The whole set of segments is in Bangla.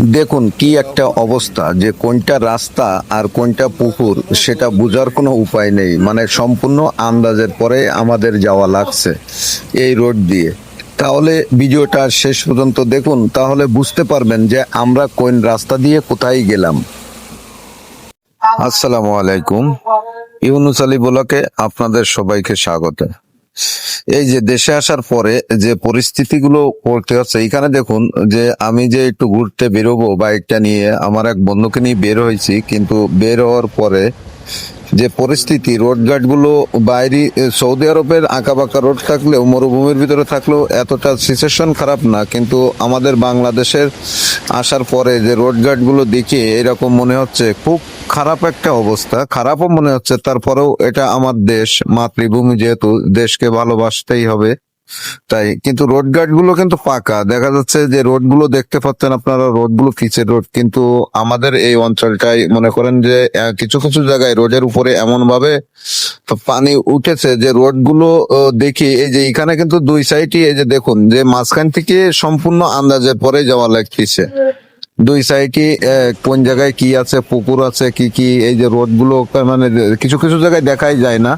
দেখুন কি একটা অবস্থা যে কোনটা রাস্তা আর কোনটা পুকুর, সেটা বোঝার কোনো উপায় নেই। মানে সম্পূর্ণ আন্দাজের পরে আমাদের যাওয়া লাগছে এই রোড দিয়ে। তাহলে ভিডিওটা শেষ পর্যন্ত দেখুন, তাহলে বুঝতে পারবেন যে আমরা কোন রাস্তা দিয়ে কোথায় গেলাম। আসসালামু আলাইকুম। ইউনুস আলী ব্লকে আপনাদের সবাইকে স্বাগত। এই যে দেশে আসার পরে যে পরিস্থিতিগুলো পড়তে হচ্ছে এখানে দেখুন যে আমি যে একটু ঘুরতে বেরোবো বাইকটা নিয়ে, আমার এক বন্ধুকে নিয়ে বের হয়েছি, কিন্তু বের হওয়ার পরে যে পরিস্থিতি, রোড গার্ডগুলো বাইরে সৌদি আরবের আঁকা বাঁকা রোড থাকলেও, মরুভূমির ভিতরে থাকলেও এতটা সিচুয়েশন খারাপ না, কিন্তু আমাদের বাংলাদেশের আসার পরে যে রোড গার্ডগুলো দেখে এরকম মনে হচ্ছে, খুব খারাপ একটা অবস্থা। খারাপও মনে হচ্ছে, তারপরেও এটা আমার দেশ, মাতৃভূমি যেহেতু, দেশকে ভালোবাসতেই হবে। তাই, কিন্তু রোড গার্ডগুলো কিন্তু পাকা। দেখা যাচ্ছে যে রোডগুলো দেখতে পাচ্ছেন আপনারা রোডগুলো পিচের রোড কিন্তু আমাদের এই অঞ্চলটাই মনে করেন যে কিছু কিছু জায়গায় রোডের উপরে এমন ভাবে পানি উঠেছে যে রোডগুলো দেখি, এই যে এখানে কিন্তু দুই সাইডই এই যে দেখুন, যে মাঝখান থেকে সম্পূর্ণ আন্দাজের পরে যাওয়া লাগতেছে। দুই সাইডই কোন জায়গায় কি আছে, পুকুর আছে, কি কি, এই যে রোডগুলো মানে কিছু কিছু জায়গায় দেখাই যায় না।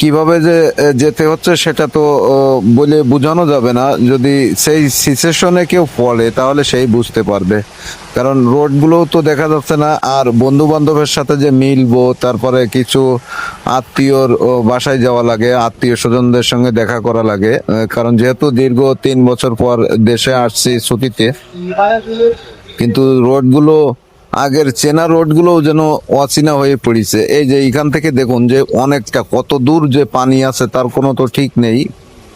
কীভাবে যে যেতে হচ্ছে সেটা তো বলে বোঝানো যাবে না। যদি সেই সিচুয়েশনে কেউ পড়ে তাহলে সেই বুঝতে পারবে। কারণ রোডগুলো তো দেখা যাচ্ছে না। আর বন্ধু বান্ধবের সাথে যে মিলবো, তারপরে কিছু আত্মীয়র বাসায় যাওয়া লাগে, আত্মীয় স্বজনদের সঙ্গে দেখা করা লাগে। কারণ যেহেতু দীর্ঘ তিন বছর পর দেশে আসছি ছুটিতে, কিন্তু রোডগুলো আগের চেনা রোডগুলো যেন অচেনা হয়ে পড়েছে। এই যে এখান থেকে দেখুন যে অনেকটা, কত দূর যে পানি আছে তার কোনো তো ঠিক নেই।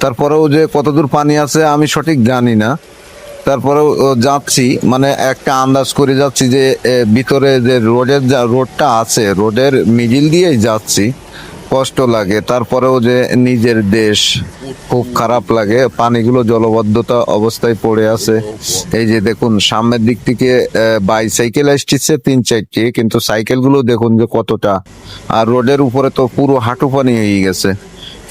তারপরেও যে কত দূর পানি আছে আমি সঠিক জানি না। তারপরেও যাচ্ছি মানে একটা আন্দাজ করে যাচ্ছি যে ভিতরে যে রোডের যা রোডটা আছে, রোডের মিডিল দিয়েই যাচ্ছি। কষ্ট লাগে, তারপরেও যে নিজের দেশ খুব খারাপ লাগে, পানিগুলো জলবদ্ধতা অবস্থায় পড়ে আছে। এই যে দেখুন, সামনের দিক থেকে বাইসাইকেল আসছে তিন চারটি, কিন্তু সাইকেলগুলো দেখুন যে কতটা। আর রোডের উপরে তো পুরো হাঁটু পানি হয়ে গেছে।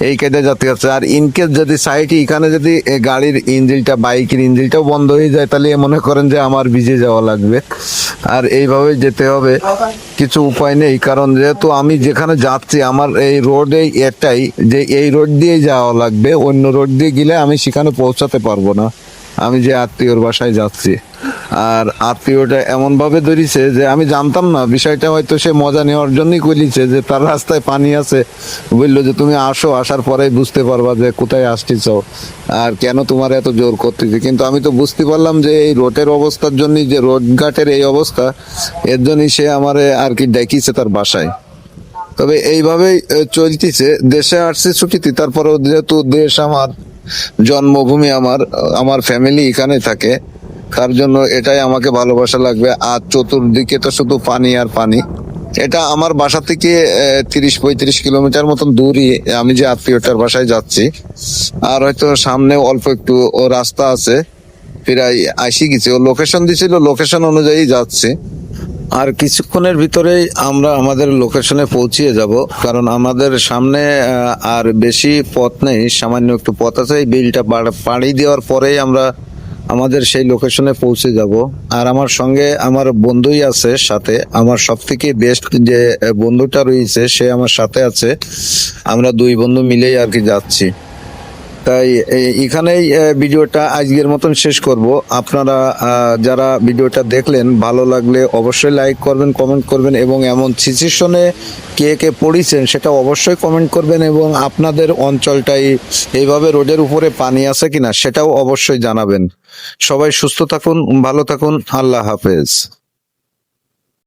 এই কেটে যাতে আছে। আর ইনকেস যদি সাইডে এখানে যদি গাড়ির ইঞ্জিনটা, বাইকের ইঞ্জিনটাও বন্ধ হয়ে যায়, তাহলে মনে করেন যে আমার ভিজে যাওয়া লাগবে। আর এইভাবে যেতে হবে। কিছু উপায় নেই, কারণ যেহেতু আমি যেখানে যাচ্ছি, আমার এই রোডে এটাই যে এই রোড দিয়ে যাওয়া লাগবে। অন্য রোড দিয়ে গেলে আমি সেখানে পৌঁছাতে পারব না। আমি যে আত্মীয়র বাসায় যাচ্ছি। আর আত্মীয়টা এমন ভাবে ধরিছে যে আমি জানতাম না, বিষয়টা হয়তো সে মজা নেওয়ার জন্যই করিছে যে তার রাস্তায় পানি আছে। বলল যে তুমি আসো, আসার পরেই বুঝতে পারবা যে কোথায় আসতেছ আর কেন তোমার এত জোর করতেছে। কিন্তু আমি তো বুঝতে পারলাম যে এই রোডের অবস্থার জন্য যে রোড ঘাটের এই অবস্থা, এর জন্যই সে আমারে আর কি ডেকিছে তার বাসায়। তবে এইভাবেই চলতেছে। দেশে আসছে ছুটিতে, তারপরেও যেহেতু দেশ আমার, জন্মভূমি আমার আমার ফ্যামিলি এখানে থাকে তার জন্য এটাই আমাকে ভালোবাসা লাগবে। আর চতুর্দিকে তো শুধু পানি আর পানি। এটা আমার বাসা থেকে তিরিশ পঁয়ত্রিশ কিলোমিটার মতন দূরই। আমি যে আত্মীয়টার বাসায় যাচ্ছি। আর হয়তো সামনে অল্প একটু ও রাস্তা আছে, প্রায় আসি গেছি। ও লোকেশন দিছিল লোকেশন অনুযায়ী যাচ্ছি। আর কিছুক্ষণের ভিতরেই আমরা আমাদের লোকেশনে পৌঁছিয়ে যাব। কারণ আমাদের সামনে আর বেশি পথ নেই, সামান্য একটু পথ আছে। এই বিলটা পাড়- দেওয়ার পরেই আমরা আমাদের সেই লোকেশনে পৌঁছে যাব। আর আমার সঙ্গে আমার বন্ধুই আছে সাথে। আমার সব থেকে বেস্ট যে বন্ধুটা রয়েছে, সে আমার সাথে আছে। আমরা দুই বন্ধু মিলেই আর কি যাচ্ছি। তাই এখানেই ভিডিওটা আজকের মতন শেষ করব। আপনারা যারা ভিডিওটা দেখলেন, ভালো লাগলে অবশ্যই লাইক করবেন, কমেন্ট করবেন এবং এমন সিচুয়েশনে কে কে পড়েছেন সেটা অবশ্যই কমেন্ট করবেন এবং আপনাদের অঞ্চলটাই এইভাবে রোডের উপরে পানি আছে কিনা সেটাও অবশ্যই জানাবেন। সবাই সুস্থ থাকুন, ভালো থাকুন, আল্লাহ হাফেজ।